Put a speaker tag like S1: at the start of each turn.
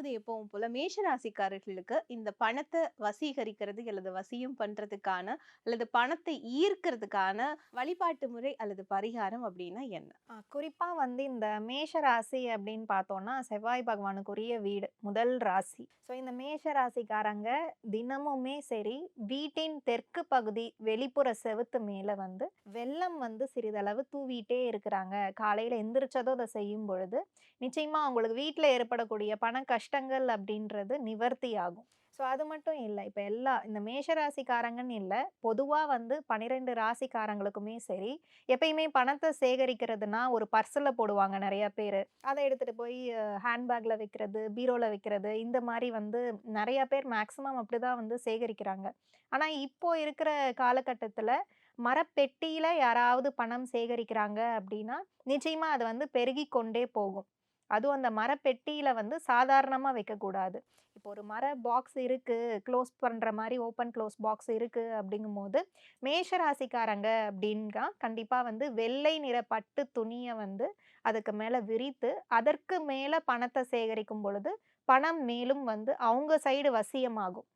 S1: இரண்டாவது எப்பவும் போல மேஷராசிக்காரர்களுக்கு இந்த பணத்தை வசீகரிக்கிறது அல்லது வசியம் பண்றதுக்கான அல்லது பணத்தை ஈர்க்கிறதுக்கான வழிபாட்டு முறை அல்லது பரிகாரம் அப்படின்னா என்ன?
S2: குறிப்பா வந்து இந்த மேஷ ராசி அப்படின்னு பார்த்தோம்னா செவ்வாய் பகவானுக்குரிய வீடு முதல் ராசி. ஸோ இந்த மேஷ ராசிக்காரங்க தினமுமே சரி வீட்டின் தெற்கு பகுதி வெளிப்புற செவுத்து மேல வந்து வெள்ளம் வந்து சிறிதளவு தூவிட்டே இருக்கிறாங்க. காலையில எந்திரிச்சதோ அதை செய்யும் பொழுது நிச்சயமா அவங்களுக்கு வீட்டில் ஏற்படக்கூடிய பண கஷ்டங்கள் அப்படின்றது நிவர்த்தி ஆகும் ஸோ அது மட்டும் இல்லை. இப்போ எல்லா இந்த மேஷ ராசிக்காரங்கன்னு இல்லை. பொதுவாக வந்து பன்னிரெண்டு ராசிக்காரங்களுக்குமே சரி எப்பயுமே பணத்தை சேகரிக்கிறதுனா ஒரு பர்ஸில் போடுவாங்க நிறைய பேர். அதை எடுத்துகிட்டு போய் ஹேண்ட்பேக்கில் வைக்கிறது பீரோவில் வைக்கிறது இந்த மாதிரி வந்து நிறைய பேர் மேக்ஸிமம் அப்படி தான் வந்து சேகரிக்கிறாங்க. ஆனால் இப்போது இருக்கிற காலகட்டத்தில் மரப்பெட்டியில் யாராவது பணம் சேகரிக்கிறாங்க அப்படின்னா நிச்சயமாக அது வந்து பெருகி கொண்டே போகும். அதுவும் அந்த மரப்பெட்டியில் வந்து சாதாரணமாக வைக்கக்கூடாது. இப்போ ஒரு மர பாக்ஸ் இருக்குது க்ளோஸ் பண்ணுற மாதிரி ஓப்பன் க்ளோஸ் பாக்ஸ் இருக்குது அப்படிங்கும்போது மேஷ ராசிக்காரங்க அப்படின்னா கண்டிப்பாக வந்து வெள்ளை நிற பட்டு துணியை வந்து அதுக்கு மேலே விரித்து அதற்கு மேலே பணத்தை சேகரிக்கும் பொழுது பணம் மேலும் வந்து அவங்க சைடு வசியமாகும்.